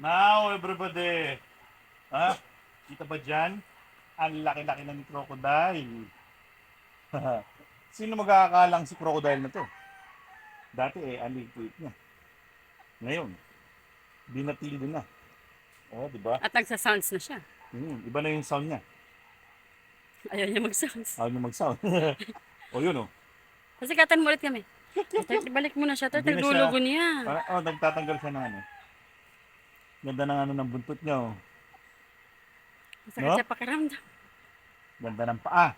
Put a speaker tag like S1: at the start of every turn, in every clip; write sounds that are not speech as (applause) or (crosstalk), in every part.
S1: Now, everybody. Ha? Kita ba dyan? Ang laki-laki na ni Crocodile. (laughs) Sino magkakakalang si Crocodile na to? Dati eh, liit niya. Ngayon, binatildo na. Oh, di ba?
S2: At nagsa-sounds na siya.
S1: Hmm, iba na yung sound niya.
S2: Ayaw niya mag-sounds.
S1: Ayaw niya mag-sound. (laughs) o yun oh.
S2: Kasi katan mo ulit kami. Balik mo na siya. Turtle,
S1: Hindi na siya-
S2: lulugo niya.
S1: Parang, oh, nagtatanggal siya ng ano. Ganda ng ano ng buntot niya oh.
S2: Masakit
S1: no?
S2: siya pakiramdam.
S1: Ganda ng paa.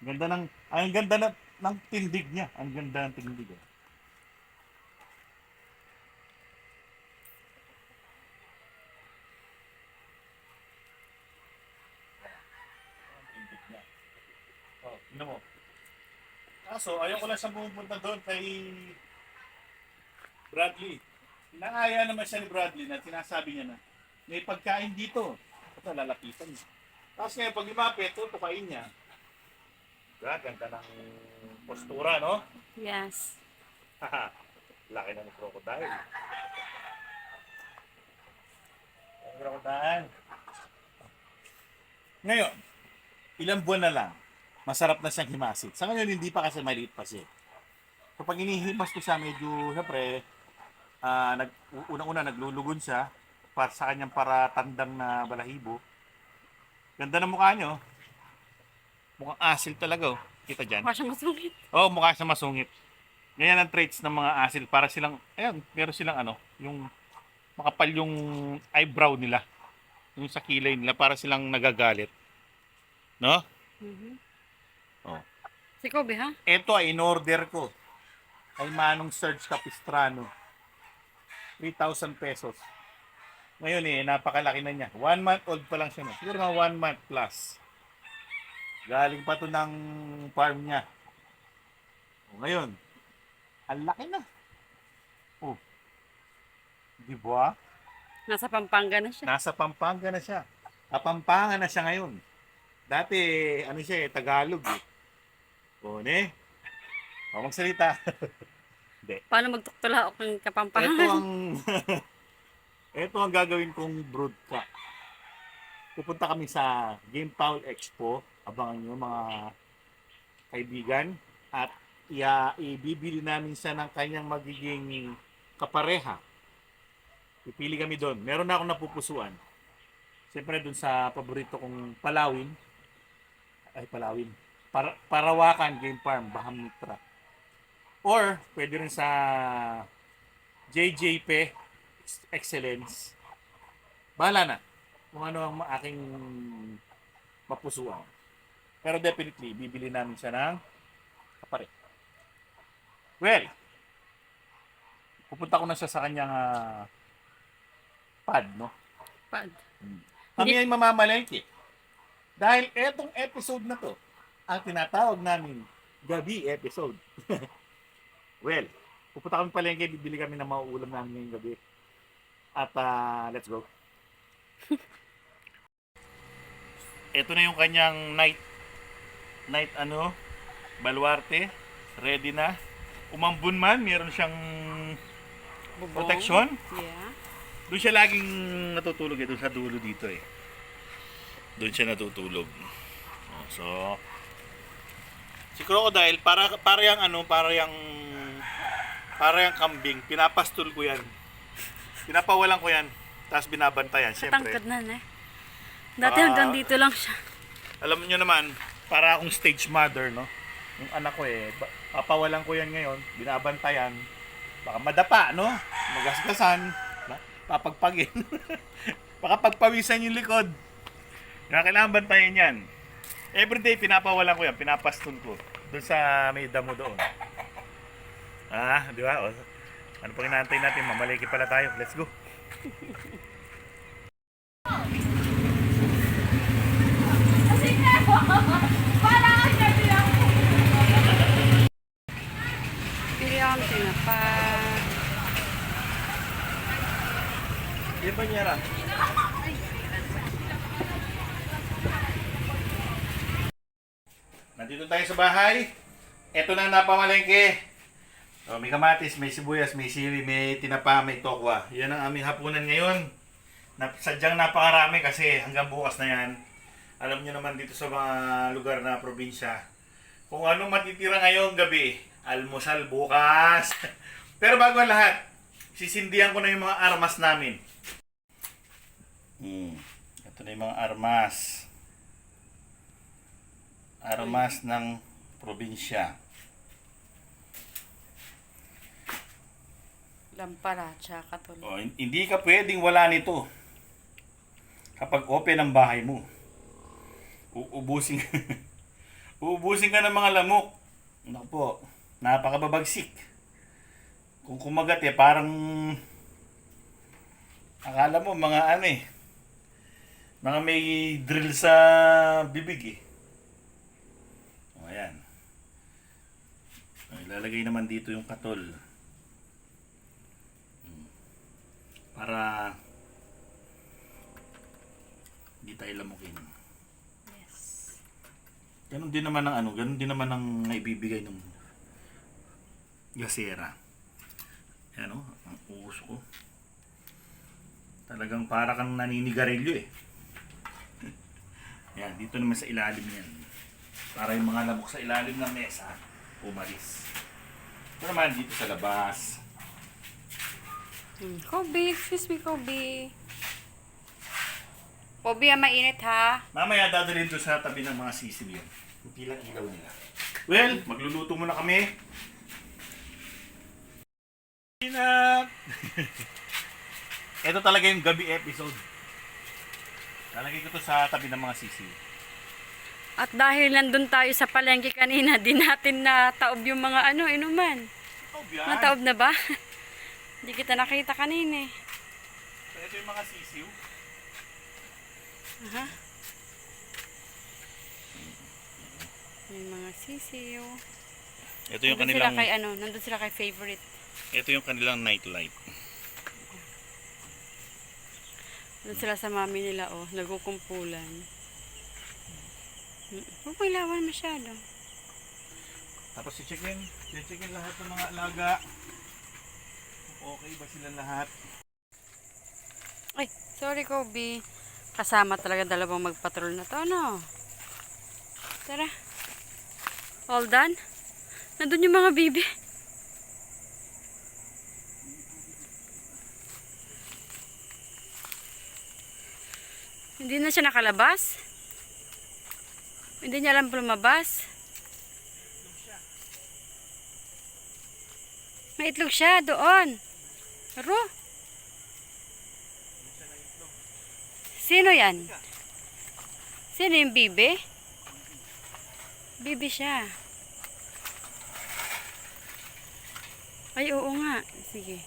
S1: Ganda ng, ang ganda na, ng tindig niya. Ang ganda ng tindig. Oh. Oh, tingnan mo. Kaso, ayaw ko lang siya pumunta doon kay Bradley. Inaaya naman siya ni Bradley na sinasabi niya na may pagkain dito. Ito, lalapitan niya. Tapos ngayon, pag lumapit, tutukain niya. Diba? Ganda ng postura, no?
S2: Yes.
S1: Haha, Laki na ng crocodile. Ang crocodile. Ngayon, ilang buwan na lang, masarap na siyang himasit. Sa ngayon, hindi pa kasi maliit pa siya. So, pag inihimas ko siya, medyo, syempre, ah, nag, unang-una, naglulugon siya para sa kanyang para tandang na balahibo. Ganda ng mukha niyo. Mukhang asil talaga, oh. Kita dyan.
S2: Mukha siya masungit.
S1: Oo, oh, mukha siya masungit. Ganyan ang traits ng mga asil. Para silang, ayan, meron silang ano, yung makapal yung eyebrow nila. Yung sa kilay nila, para silang nagagalit. No?
S2: Mhm.
S1: Oh.
S2: Si Kobe, ha?
S1: Ito ay in-order ko. Kay Manong Serge Capistrano. 3,000 pesos. Ngayon eh, napakalaki na niya. One month old pa lang siya. No? Siguro mga one month plus. Galing pa to ng farm niya. O, ngayon, ang laki na. Oh. Di ba?
S2: Nasa Pampanga na siya.
S1: Nasa Pampanga na siya. Kapampangan na siya ngayon. Dati, ano siya eh, Tagalog eh. O, ne? O, magsalita. (laughs)
S2: Paano magtuktula ako ng
S1: Ito
S2: Kapampangan?
S1: ang (laughs) (laughs) ito ang gagawin kong broadcast. Pupunta kami sa Game Foul Expo. Abangan nyo mga kaibigan. At iya, ibibili namin siya ng kanyang magiging kapareha. Pipili kami doon. Meron na akong napupusuan. Siyempre doon sa paborito kong Palawin. Ay, Palawin. Para, Parawakan Game Farm, Baham Mitra. Or, pwede rin sa JJP Excellence. Bahala na kung ano ang aking mapusuan. Pero definitely, bibili namin siya ng kapare. Well, pupunta ko na siya sa kanyang ah, pad, no?
S2: Pad.
S1: Kami ay mamamalengke. Dahil etong episode na to, ang tinatawag namin gabi episode. (laughs) well, pupunta kami palengke, bibili kami ng mauulam namin ngayong gabi. At ah, let's go. (laughs) Ito na yung kanyang night night ano, baluarte, ready na. Umambun man, meron siyang
S2: Bubong.
S1: protection.
S2: Yeah.
S1: Doon siya laging natutulog eh, doon sa dulo dito eh. Doon siya natutulog. Oh, so, si Crocodile, para, para yung ano, para yung, para yung kambing, pinapastol ko yan. Pinapawalan ko yan, tapos binabantayan, syempre.
S2: Katangkad na, eh. Dati
S1: Ah.
S2: hanggang dito lang siya.
S1: Alam niyo naman, para akong stage mother, no? Yung anak ko eh, ba- papawalan ko yan ngayon, binabantayan, baka madapa, no? Magasgasan, na- papagpagin. (laughs) baka pagpawisan yung likod. Kaya kailangan bantayan yan. Everyday, pinapawalan ko yan, pinapaston ko. Doon sa may damo doon. Ah, di ba? Ano pang inaantay natin? Mamaliki pala tayo. Let's go.
S2: Pili akong tinapa.
S1: Di ba niya Nandito tayo sa bahay. Ito na ang napamalengke. So, may kamatis, may sibuyas, may sili, may tinapa, may tokwa. Yan ang aming hapunan ngayon. Nap sadyang napakarami kasi hanggang bukas na yan. Alam niyo naman dito sa mga lugar na probinsya, kung ano matitira ngayong gabi, almusal bukas. (laughs) Pero bago ang lahat, sisindihan ko na yung mga armas namin. Hmm. Ito na yung mga armas. Armas ng probinsya.
S2: Lampara, tsaka tuloy.
S1: Oh, hin- hindi ka pwedeng wala nito. Kapag open ang bahay mo. Uubusin Uubusin (laughs) ka ng mga lamok. Naku po, napakababagsik. Kung kumagat eh, parang akala mo mga ano eh, mga may drill sa bibig eh. O, ayan. O, ilalagay naman dito yung katol. Para hindi tayo lamukin.
S2: Yes.
S1: Ganon din naman ang ano, ganon din naman ang naibibigay ng gasera. Yan o, ang uso ko. Talagang para kang naninigarilyo eh. (laughs) Yan, dito naman sa ilalim yan. Para yung mga lamok sa ilalim ng mesa, umalis. Ito naman dito sa labas.
S2: Hmm. Kobe, excuse me, Kobe. Kobe, ah, mainit ha.
S1: Mamaya dadalhin doon sa tabi ng mga sisim yun. Hindi lang ilaw nila. Well, magluluto muna kami. Inap! (laughs) Ito talaga yung gabi episode. Lalagay ko to sa tabi ng mga sisiw.
S2: At dahil nandun tayo sa palengke kanina, di natin na taob yung mga ano, inuman.
S1: Oh, yan.
S2: Nataob na ba? (laughs) Hindi kita nakita kanina eh.
S1: So, ito yung mga sisiw.
S2: Aha. May mga sisiyo.
S1: Ito yung
S2: Nandun sila
S1: kanilang,
S2: kay ano, nandun sila kay favorite.
S1: ito yung kanilang nightlight.
S2: Nandun sila sa mami nila, oh, nagkukumpulan. Hmm. Huwag mo ilawan masyado.
S1: Tapos si chicken, chicken lahat ng mga alaga. Okay ba sila lahat?
S2: Ay, sorry Kobe. Kasama talaga dalawang magpatrol na to, no? Tara. All done? Nandun yung mga bibi. Hindi na siya nakalabas? Hindi niya alam lumabas? May itlog siya doon. Aro. Sino yan? Sino yung bibi? Bibi siya. Ay, oo nga. Sige.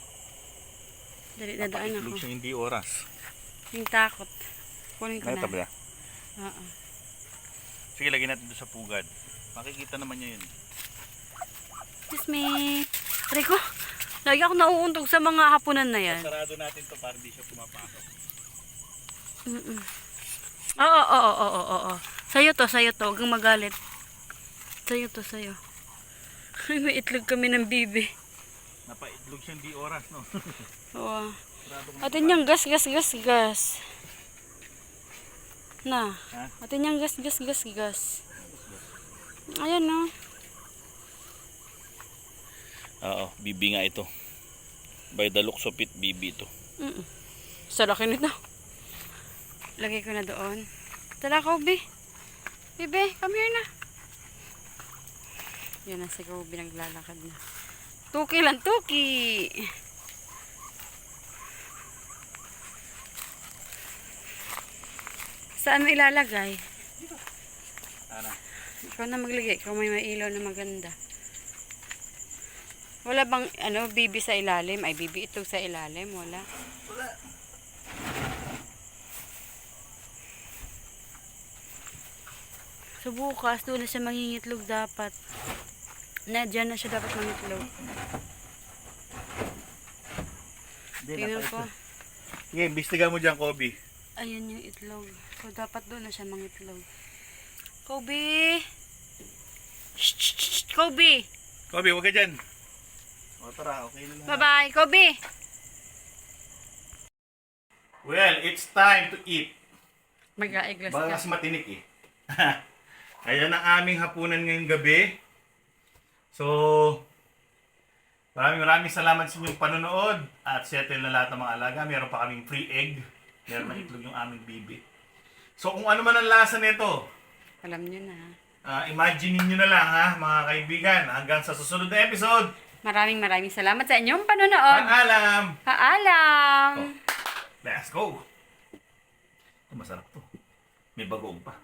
S2: Dali, dadaan ako.
S1: Itlog siya hindi oras.
S2: Yung takot. Kunin ko
S1: Ano
S2: na.
S1: ba?
S2: Oo.
S1: Sige, lagyan natin doon sa pugad. Makikita naman niya yun.
S2: Excuse me. Aray ko. Lagi ako nauuntog sa mga hapunan na yan.
S1: Sarado natin to para di siya pumapasok.
S2: Mm-mm. Oo, oo, oo, oo, oo, oo. Sa'yo to, sa'yo to. Huwag kang magalit. Sa'yo to, sa'yo. Ay, (laughs) may itlog kami ng bibi.
S1: Napaitlog siya hindi oras, no? (laughs)
S2: Oo. Atin yung gas, gas, gas, gas. Na.
S1: Ha?
S2: Atin yung gas, gas, gas, gas. Ayan, no.
S1: Oo, bibi nga ito. By the looks of it, bibi ito.
S2: Mm Sa laki nito. Lagay ko na doon. Tala, Kobe. Bibi, come here na. Yan na si Kobe naglalakad na. Tuki lang, tuki. Saan mo ilalagay?
S1: Ana.
S2: Ikaw na maglagay. Ikaw may mailaw na maganda. Wala bang ano, bibi sa ilalim? Ay, bibi ito sa ilalim. Wala. So bukas, doon na siya mangingitlog dapat. Na, dyan na siya dapat mangitlog. Tingnan ko.
S1: Sige, imbestiga mo dyan, Kobe.
S2: Ayan yung itlog. So dapat doon na siya mangitlog. Kobe! Shh, shh, shh, Kobe!
S1: Kobe, huwag ka dyan. O tara, okay na lang.
S2: Bye-bye, Kobe.
S1: Well, it's time to eat.
S2: Mag-aiglas
S1: Baka
S2: ka.
S1: mas matinik eh. (laughs) Ayan ang aming hapunan ngayong gabi. So, maraming maraming salamat sa inyong panonood at settle na lahat ng mga alaga. Meron pa kaming free egg. Meron na itlog yung aming bibi. So, kung ano man ang lasa nito,
S2: Alam nyo na.
S1: ah, imagine niyo na lang ha, mga kaibigan. Hanggang sa susunod na episode.
S2: Maraming maraming salamat sa inyong panonood.
S1: Paalam!
S2: Paalam!
S1: Let's go! Ito masarap to. May bagoong pa.